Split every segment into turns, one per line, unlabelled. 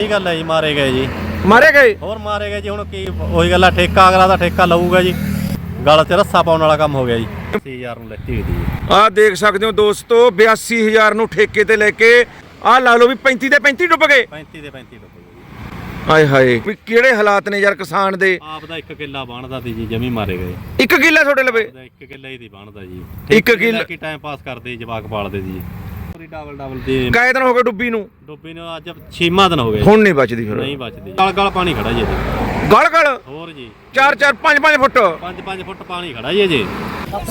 ਸਹੀ ਗੱਲ ਹੈ ਜੀ ਮਾਰੇ ਗਏ ਜੀ।
ਮਾਰੇ ਗਏ?
ਹੋਰ ਮਾਰੇ ਗਏ ਜੀ ਹੁਣ ਕੀ ਉਹੀ ਗੱਲ ਆ ਠੇਕਾ ਅਗਲਾ ਦਾ ਠੇਕਾ ਲਊਗਾ ਜੀ। ਗਲ 'ਚ ਰੱਸਾ ਪਾਉਣ ਵਾਲਾ ਕੰਮ ਹੋ ਗਿਆ ਜੀ। 80000 ਨੂੰ ਲੈਤੀ ਹੋਈ ਜੀ।
ਆਹ ਦੇਖ ਸਕਦੇ ਹੋ ਦੋਸਤੋ 82000 ਨੂੰ ਠੇਕੇ ਤੇ ਲੈ ਕੇ ਆਹ ਲਾ ਲਓ ਵੀ 35 ਦੇ 35 ਡੁੱਬ ਗਏ।
35 ਦੇ 35 ਡੁੱਬ ਗਏ ਜੀ।
ਹਾਏ ਹਾਏ ਵੀ ਕਿਹੜੇ ਹਾਲਾਤ ਨੇ ਯਾਰ ਕਿਸਾਨ ਦੇ।
ਆਪ ਦਾ ਇੱਕ ਕਿੱਲਾ ਬਣਦਾ ਸੀ ਜੀ ਜਮੀ ਮਾਰੇ ਗਏ।
ਇੱਕ ਕਿੱਲਾ ਤੁਹਾਡੇ ਲਵੇ।
ਇੱਕ ਕਿੱਲਾ ਹੀ ਦੀ ਬਣਦਾ ਜੀ।
ਇੱਕ ਕਿੱਲਾ-
ਕੀ ਟਾਈਮ ਪਾਸ ਕਰਦੇ ਜੀ, ਜਵਾਕ ਪਾਲਦੇ ਜੀ। ਪੂਰੀ ਡਬਲ ਡਬਲ ਦੀ
ਕਾਇ ਦਿਨ ਹੋ ਗਏ ਡੁੱਬੀ ਨੂੰ?
ਡੁੱਬੀ ਨੂੰ ਅੱਜ 6ਵਾਂ ਦਿਨ ਹੋ ਗਿਆ ਜੀ।
ਹੁਣ ਨਹੀਂ ਬਚਦੀ ਫਿਰ।
ਨਹੀਂ ਬਚਦੀ। ਗਲ ਗਲ ਪਾਣੀ ਖੜਾ ਜੀ ਇਹਦੇ
ਗਲ ਗਲ?
ਹੋਰ ਜੀ।
4 4 5 5 ਫੁੱਟ।
5-5 ਫੁੱਟ ਪਾਣੀ ਖੜਾ ਜੀ ਅਜੇ।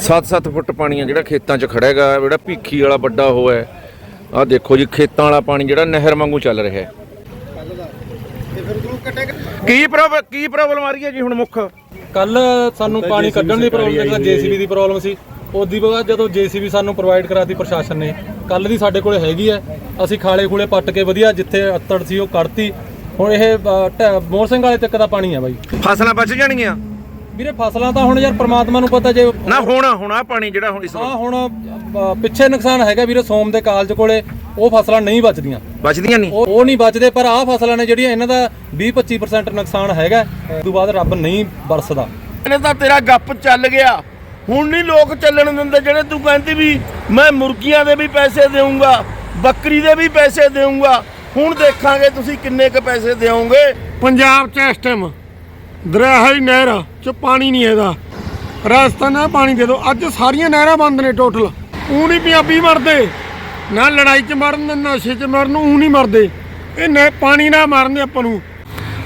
7-7 ਫੁੱਟ ਪਾਣੀ ਆ ਜਿਹੜਾ ਖੇਤਾਂ 'ਚ ਖੜਾ ਹੈਗਾ ਜਿਹੜਾ ਭੀਖੀ ਵਾਲਾ ਵੱਡਾ ਉਹ ਹੈ। ਆਹ ਦੇਖੋ ਜੀ ਖੇਤਾਂ ਵਾਲਾ ਪਾਣੀ ਜਿਹੜਾ ਨਹਿਰ ਵਾਂਗੂ ਚੱਲ ਰਿਹਾ ਹੈ। ਕੀ ਪ੍ਰੋਬਲਮ ਕੀ ਪ੍ਰੋਬਲਮ ਆ ਰਹੀ ਹੈ ਜੀ ਹੁਣ ਮੁੱਖ?
ਕੱਲ ਸਾਨੂੰ ਪਾਣੀ ਕੱਢਣ ਦੀ ਪ੍ਰੋਬਲਮ ਸੀ ਜੀਸੀਬੀ ਦੀ ਪ੍ਰੋਬਲਮ ਸੀ। ਉਹਦੀ ਬਾਅਦ ਜਦੋਂ ਜੀਸੀਬੀ ਸਾਨੂੰ ਪ੍ਰੋਵਾਈਡ ਕਰਾਤੀ ਪ੍ਰਸ਼ਾਸਨ ਨੇ ਕੱਲ ਦੀ ਸਾਡੇ ਕੋਲੇ ਹੈਗੀ ਹੈ। ਅਸੀਂ ਖਾਲੇ ਖੂਲੇ ਪੱਟ ਕੇ ਵਧੀਆ ਜਿੱਥੇ ਅੱਤੜ ਸੀ ਉਹ ਕੱਢਤੀ। ਹੁਣ ਇਹ ਮੋਹਰ ਸਿੰਘ ਵਾਲੇ ਤੱਕ ਦਾ ਪਾਣੀ ਆ ਬਾਈ।
ਫਸਲਾਂ ਬਚ ਜਾਣਗੀਆਂ
ਵੀਰੇ ਫਸਲਾਂ ਤਾਂ ਹੁਣ ਯਾਰ ਪ੍ਰਮਾਤਮਾ ਨੂੰ ਪਤਾ ਜੇ
ਨਾ ਹੁਣ ਹੁਣ ਆ ਪਾਣੀ ਜਿਹੜਾ ਹੁਣ ਇਸ
ਹਾਂ ਹੁਣ ਪਿੱਛੇ ਨੁਕਸਾਨ ਹੈਗਾ ਵੀਰੇ ਸੋਮ ਦੇ ਕਾਲਜ ਕੋਲੇ। ਉਹ ਫਸਲਾਂ ਨਹੀਂ ਬਚਦੀਆਂ।
ਬਚਦੀਆਂ ਨਹੀਂ?
ਉਹ ਨਹੀਂ ਬਚਦੇ ਪਰ ਆਹ ਫਸਲਾਂ ਨੇ ਜਿਹੜੀਆਂ ਇਹਨਾਂ ਦਾ 20-25% ਨੁਕਸਾਨ ਹੈਗਾ। ਉਸ ਤੋਂ ਬਾਅਦ ਰੱਬ ਨਹੀਂ ਬਰਸਦਾ।
ਇਹਨੇ ਤਾਂ ਤੇਰਾ ਗੱਪ ਚੱਲ ਗਿਆ। ਹੁਣ ਨਹੀਂ ਲੋਕ ਚੱਲਣ ਦਿੰਦੇ ਜਿਹੜੇ ਤੂੰ ਕਹਿੰਦੀ ਵੀ ਮੈਂ ਮੁਰਗੀਆਂ ਦੇ ਵੀ ਪੈਸੇ ਦੇਵਾਂਗਾ ਬੱਕਰੀ ਦੇ ਵੀ ਪੈਸੇ ਦੇਵਾਂਗਾ ਹੁਣ ਦੇਖਾਂਗੇ ਤੁਸੀਂ ਕਿੰਨੇ ਕ ਪੈਸੇ ਦਿਓਗੇ।
ਪੰਜਾਬ 'ਚ ਇਸ ਟਾਈਮ ਦਰਿਆਹੀ ਨਹਿਰ ਚ ਪਾਣੀ ਨਹੀਂ ਹੈਗਾ। ਰਾਜਸਥਾਨ ਨਾਲ ਪਾਣੀ ਦੇ ਦਿਓ। ਅੱਜ ਸਾਰੀਆਂ ਨਹਿਰਾਂ ਬੰਦ ਨੇ ਟੋਟਲ ਉਹ ਨਹੀਂ ਪੰਜਾਬੀ ਮਰਦੇ ਨਾ ਲੜਾਈ 'ਚ ਮਰਨ ਨਾ ਨਸ਼ੇ 'ਚ ਮਰਨ ਉਹ ਨਹੀਂ ਮਰਦੇ। ਇਹ ਨਹਿ ਪਾਣੀ ਨਾਲ ਮਰਨਦੇ ਆਪਾਂ ਨੂੰ।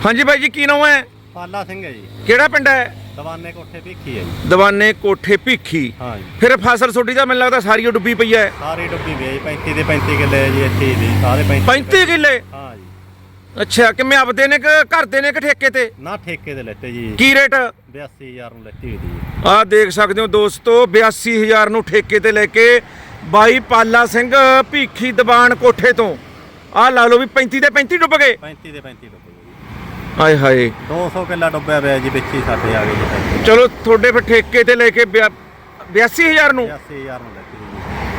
ਹਾਂਜੀ ਬਾਈ ਜੀ ਕੀ ਨਾਮ ਹੈ?
ਪਾਲਾ ਸਿੰਘ ਹੈ ਜੀ।
ਕਿਹੜਾ ਪਿੰਡ ਹੈ?
ਦਵਾਨੇ ਕੋਠੇ ਭੀਖੀ ਹੈ ਜੀ।
ਦਵਾਨੇ ਕੋਠੇ ਭੀਖੀ।
ਹਾਂ ਜੀ।
ਫਿਰ ਫਸਲ ਤੁਹਾਡੀ ਤਾਂ ਮੈਨੂੰ ਲੱਗਦਾ ਸਾਰੀ ਓ ਡੁੱਬੀ ਪਈ ਹੈ।
ਸਾਰੀ ਡੁੱਬੀ ਗਈ 35 ਦੇ 35 ਕਿੱਲੇ ਹੈ ਜੀ ਇੱਥੇ ਦੀ ਸਾਰੇ 35
35 ਕਿੱਲੇ?
ਹਾਂ ਜੀ।
ਅੱਛਾ ਕਿਵੇਂ ਆਪਦੇ ਨੇ ਕਿ ਘਰ ਦੇ ਨੇ ਕਿ ਠੇਕੇ ਤੇ?
ਨਾ ਠੇਕੇ ਦੇ ਲੈਤੇ ਜੀ।
ਕੀ ਰੇਟ?
82000 ਨੂੰ ਲੈਤੀ ਹੋਈ ਜੀ।
ਆਹ ਦੇਖ ਸਕਦੇ ਹੋ ਦੋਸਤੋ 82000 ਨੂੰ ਠੇਕੇ ਤੇ ਲੈ ਕੇ ਬਾਈ ਪਾਲਾ ਸਿੰਘ ਭੀਖੀ ਦੀਵਾਨ ਕੋਠੇ ਤੋਂ। ਆਹ ਲਾ ਲਓ ਵੀ 35 ਦੇ 35 ਡੁੱਬ ਗਏ।
35 ਦੇ 35 ਡੁੱਬ ਗਏ। ਜੀ
ਹਾਏ। ਹਾਏ
200 ਕਿੱਲਾ ਡੁੱਬਿਆ ਪਿਆ ਜੀ ਵਿੱਚ ਹੀ ਸਾਡੇ ਆ ਗਏ ਜੀ। ਪੈਸੇ
ਚਲੋ ਤੁਹਾਡੇ ਫਿਰ ਠੇਕੇ ਤੇ ਲੈ ਕੇ 82000 ਨੂੰ?
80000 ਨੂੰ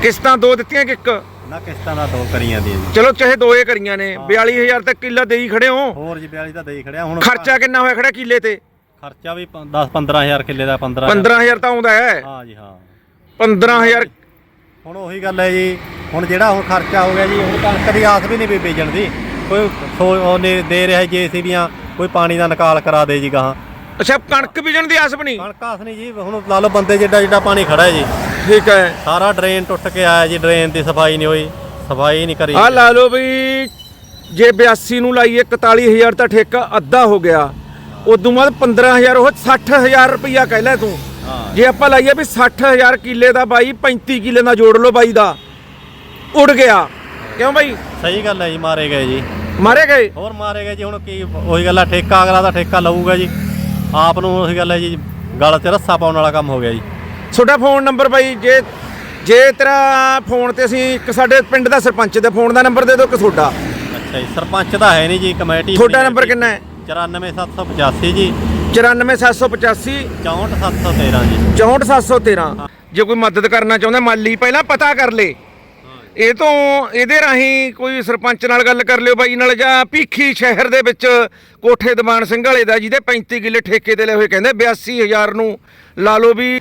ਕਿਸ਼ਤਾਂ ਦੋ ਦਿੱਤੀਆਂ ਕਿ ਇੱਕ?
ਨਾ ਕਿਸ਼ਤਾਂ ਦਾ ਦੋ ਕਰੀਆਂ ਦੀਆਂ ਜੀ।
ਚਲੋ ਚਾਹੇ ਦੋਏ ਕਰੀਆਂ ਨੇ। 42000 ਤੱਕ ਕਿੱਲਾ ਦੇਈ ਖੜੇ ਹੋ।
ਹੋਰ ਜੀ 42 ਤਾਂ ਦੇ ਹੀ ਖੜਿਆ। ਹੁਣ
ਖਰਚਾ ਕਿੰਨਾ ਹੋਇਆ ਖੜਾ ਕਿੱਲੇ ਤੇ?
ਖਰਚਾ ਵੀ 10 15000 ਕਿੱਲੇ ਦਾ 15
15000 ਤਾਂ ਆਉਂਦਾ ਹੈ।
ਹਾਂ ਜੀ ਹਾਂ।
15000
ਹੁਣ ਉਹੀ ਗੱਲ ਹੈ ਜੀ। ਹੁਣ ਜਿਹੜਾ ਹੁਣ ਖਰਚਾ ਹੋ ਗਿਆ ਜੀ ਹੁਣ ਕਣਕ ਦੀ ਆਸ ਵੀ ਨਹੀਂ ਵੀ ਬੀਜਣ ਦੀ ਕੋਈ ਸੋ ਉਹਨੇ ਦੇ ਰਿਹਾ ਜੀਸੀਬੀਆਂ ਕੋਈ ਪਾਣੀ ਦਾ ਨਿਕਾਲ ਕਰਾ ਦੇ ਜੀ ਗਾਹਾਂ।
ਅੱਛਾ ਕਣਕ ਬੀਜਣ ਦੀ ਆਸ ਬਣੀ?
ਕਣਕ ਆਸ ਨਹੀਂ ਜੀ ਹੁਣ ਲਾ ਲਓ ਬੰਦੇ ਜਿੱਡਾ ਜਿੱਡਾ ਪਾਣੀ ਖੜਾ ਹੈ ਜੀ।
ਠੀਕ ਹੈ।
ਸਾਰਾ ਡਰੇਨ ਟੁੱਟ ਕੇ ਆਇਆ ਜੀ ਡਰੇਨ ਦੀ ਸਫ਼ਾਈ ਨਹੀਂ ਹੋਈ ਸਫ਼ਾਈ ਨਹੀਂ ਕਰੀ।
ਆ ਲਾ ਲਓ ਵੀ ਜੇ 82 ਨੂੰ ਲਾਈਏ 41000 ਤਾਂ ਠੇਕਾ ਅੱਧਾ ਹੋ ਗਿਆ। ਉਦੋਂ ਬਾਅਦ 15000 ਉਹ 60000 ਰੁਪਈਆ ਕਹਿ ਲੈ ਤੂੰ। ਜੇ ਆਪਾਂ ਲਾਈਏ ਵੀ 60000 ਕਿੱਲੇ ਦਾ ਬਾਈ 35 ਕਿੱਲੇ ਦਾ ਜੋੜ ਲਓ ਬਾਈ ਦਾ ਉੜ ਗਿਆ। ਕਿਉਂ ਬਾਈ?
ਸਹੀ ਗੱਲ ਹੈ ਜੀ ਮਾਰੇ ਗਏ ਜੀ।
ਮਾਰੇ ਗਏ?
ਹੋਰ ਮਾਰੇ ਗਏ ਜੀ ਹੁਣ ਕੀ ਉਹੀ ਗੱਲ ਆ ਠੇਕਾ ਅਗਲਾ ਦਾ ਠੇਕਾ ਲਊਗਾ ਜੀ। ਆਪ ਨੂੰ ਉਹੀ ਗੱਲ ਹੈ ਜੀ ਗਲ 'ਚ ਰੱਸਾ ਪਾਉਣ ਵਾਲਾ ਕੰਮ ਹੋ ਗਿਆ ਜੀ।
ਤੁਹਾਡਾ ਫੋਨ ਨੰਬਰ ਬਾਈ ਜੇ ਜੇ ਤੇਰਾ ਫੋਨ ਤੇ ਅਸੀਂ ਇੱਕ ਸਾਡੇ ਪਿੰਡ ਦਾ ਸਰਪੰਚ ਦੇ ਫੋਨ ਦਾ ਨੰਬਰ ਦੇ ਦਿਓ ਕਿ ਤੁਹਾਡਾ।
ਅੱਛਾ ਜੀ ਸਰਪੰਚ ਤਾਂ ਹੈ ਨਹੀਂ ਜੀ ਕਮੇਟੀ
ਤੁਹਾਡਾ ਨੰਬਰ ਕਿੰਨਾ ਹੈ?
94785 ਜੀ।
94785
64713 ਜੀ।
64713 ਜੇ ਕੋਈ ਮਦਦ ਕਰਨਾ ਚਾਹੁੰਦਾ ਮਾਲੀ ਪਹਿਲਾਂ ਪਤਾ ਕਰ ਲੇ। ਇਹ ਤੋਂ ਇਹਦੇ ਰਾਹੀਂ ਕੋਈ ਸਰਪੰਚ ਨਾਲ ਗੱਲ ਕਰ ਲਿਓ ਬਾਈ ਨਾਲ ਜਾਂ ਭੀਖੀ ਸ਼ਹਿਰ ਦੇ ਵਿੱਚ ਕੋਠੇ ਦੀਵਾਨ ਸਿੰਘ ਵਾਲੇ ਦਾ ਜਿਹਦੇ 35 ਕਿੱਲੇ ਠੇਕੇ ਤੇ ਲਏ ਹੋਏ ਕਹਿੰਦੇ 82000 ਨੂੰ ਲਾ ਲਓ ਵੀ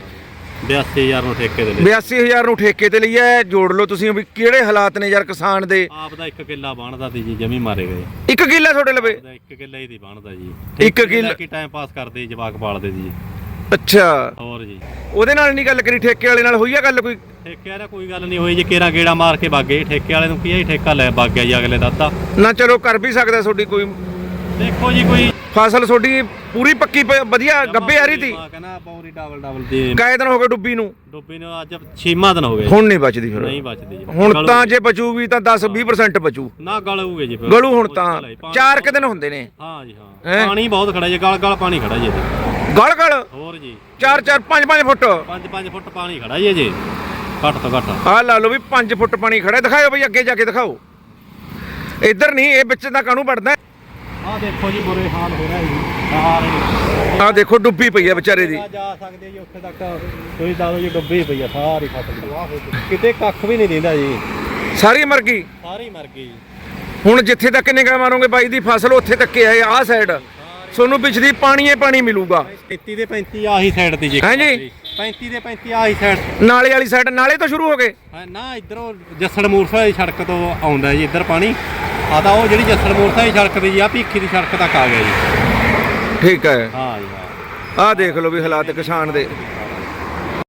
82000 ਨੂੰ ਠੇਕੇ ਦੇ ਲਈ
82000 ਨੂੰ ਠੇਕੇ ਤੇ ਲਈਏ ਜੋੜ ਲਓ ਤੁਸੀਂ ਵੀ ਕਿਹੜੇ ਹਾਲਾਤ ਨੇ ਯਾਰ ਕਿਸਾਨ ਦੇ।
ਆਪ ਦਾ ਇੱਕ ਕਿੱਲਾ ਬਣਦਾ ਸੀ ਜੀ ਜਮੀ ਮਾਰੇ ਗਏ।
ਇੱਕ ਕਿੱਲਾ ਤੁਹਾਡੇ ਲਵੇ?
ਉਹਦਾ ਇੱਕ ਕਿੱਲਾ ਹੀ ਦੀ ਬਣਦਾ ਜੀ।
ਇੱਕ
ਠੇਕੇ
ਕਿੱਲਾ-
ਲੈ ਕੇ ਟਾਈਮ ਪਾਸ ਕਰਦੇ ਜਵਾਕ ਪਾਲਦੇ ਜੀ।
ਅੱਛਾ।
ਹੋਰ ਜੀ।
ਉਹਦੇ ਨਾਲ ਨਹੀਂ ਗੱਲ ਕਰੀ ਠੇਕੇ ਵਾਲੇ ਨਾਲ ਹੋਈ ਆ ਗੱਲ ਕੋਈ?
ਠੇਕੇ ਵਾਲਾ ਕੋਈ ਗੱਲ ਨਹੀਂ ਹੋਈ ਜੀ ਕੇਰਾ ਗੇੜਾ ਮਾਰ ਕੇ ਬਾਗੇ ਠੇਕੇ ਵਾਲੇ ਨੂੰ ਕੀ ਹੈ ਠੇਕਾ ਲੈ ਬਾਗਿਆ ਜੀ ਅਗਲੇ ਦਾ ਅੱਧਾ।
ਨਾ ਚਲੋ ਕਰ ਵੀ ਸਕਦਾ ਤੁਹਾਡੀ ਕੋਈ।
ਦੇਖੋ ਜੀ ਕੋਈ
ਫਸਲ ਤੁਹਾਡੀ ਪੂਰੀ ਪੱਕੀ ਪ- ਵਧੀਆ ਗੱਬੇ ਆ ਰਹੀ ਤੀ
ਮੈਂ ਕਹਿੰਦਾ ਪੌਰੀ ਡਬਲ ਡਬਲ ਦੀ
ਦਿਨ ਹੋ ਗਏ ਡੁੱਬੀ ਨੂੰ।
ਡੁੱਬੀ ਨੂੰ ਅੱਜ 6ਵਾਂ ਦਿਨ ਹੋ ਗਿਆ।
ਹੁਣ ਨਹੀਂ ਬਚਦੀ ਫਿਰ।
ਨਹੀਂ ਬਚਦੀ ਜੀ।
ਹੁਣ ਤਾਂ ਜੇ ਬਚੂਗੀ ਤਾਂ 10 20% ਬਚੂ।
ਨਾ ਗਲੂਗੇ ਜੀ ਫਿਰ।
ਗਲੂ ਹੁਣ ਤਾਂ
ਪਾਣੀ-
ਚਾਰ ਕੁ ਦਿਨ ਹੁੰਦੇ ਨੇ।
ਹਾਂ ਜੀ ਹਾਂ।
ਹੈਂ?
ਪਾਣੀ ਬਹੁਤ ਖੜਾ ਜੀ ਗਲ ਗਲ ਪਾਣੀ ਖੜਾ ਜੀ। ਇਹਦੇ।
ਗਲ ਗਲ?
ਹੋਰ ਜੀ।
4 4 5 5 ਫੁੱਟ।
5-5 ਫੁੱਟ ਪਾਣੀ ਖੜਾ ਜੀ ਅਜੇ। ਘੱਟ ਤੋਂ ਘੱਟ।
ਆਹ ਲਾ ਲਓ ਵੀ 5 ਫੁੱਟ ਪਾਣੀ ਖੜਾ ਹੈ। ਦਿਖਾਓ ਬਈ ਅੱਗੇ ਜਾ ਕੇ ਦਿਖਾਓ। ਇੱਧਰ ਨਹੀਂ ਇਹ ਵਿੱਚ ਤਾਂ ਕਾਹਨੂੰ ਵੜਦਾ
ਆਹ ਦੇਖੋ ਜੀ ਬੁਰੇ ਹਾਲ ਹੋ ਰਿਹਾ ਜੀ। ਸਾਰੇ
ਆਹ ਦੇਖੋ ਡੁੱਬੀ ਪਈ ਹੈ ਵਿਚਾਰੇ ਦੀ।
ਜਾ ਸਕਦੇ ਜੀ ਉੱਥੇ ਤੱਕ ਤੁਸੀਂ ਦੱਸੋ ਜੀ ਡੁੱਬੀ ਪਈ ਆ ਸਾਰੀ ਫਸਲ ਕਿਤੇ ਕੱਖ ਵੀ ਨਹੀਂ ਦਿੰਦਾ ਜੀ।
ਸਾਰੀ ਮਰ ਗਈ?
ਸਾਰੀ ਮਰ ਗਈ।
ਹੁਣ ਜਿੱਥੇ ਤੱਕ ਨਿਗਾਹ ਮਾਰੋਗੇ ਬਾਈ ਦੀ ਫਸਲ ਉੱਥੇ ਤੱਕ ਹੈ ਆਹ ਸਾਈਡ ਤੁਹਾਨੂੰ ਪਿਛਲੀ ਪਾਣੀ ਹੀ ਪਾਣੀ ਮਿਲੂਗਾ।
33 ਦੇ 35 ਆਹੀ ਸਾਈਡ ਤੇ ਜੀ।
ਹੈਂ ਜੀ?
35 ਦੇ 35 ਆਹੀ ਸਾਈਡ
ਨਾਲੇ ਵਾਲੀ ਸਾਈਡ ਨਾਲੇ ਤੋਂ ਸ਼ੁਰੂ ਹੋ ਗਏ?
ਨਾ ਇਧਰੋਂ ਜੱਸੜ ਮੂਰਸਾ ਦੀ ਸੜਕ ਤੋਂ ਆਉਂਦਾ ਜੀ ਇੱਧਰ ਪਾਣੀ। ਆ ਤਾਂ ਉਹ ਜਿਹੜੀ ਜੱਸੜ ਮੂਰਸਾ ਦੀ ਸੜਕ ਤੇ ਜੀ ਆ ਭੀਖੀ ਦੀ ਸੜਕ ਤੱਕ ਆ ਗਿਆ ਜੀ।
ਠੀਕ ਹੈ।
ਹਾਂ ਜੀ ਹਾਂ।
ਆਹ ਦੇਖ ਲਓ ਵੀ ਹਾਲਾਤ ਕਿਸਾਨ ਦੇ।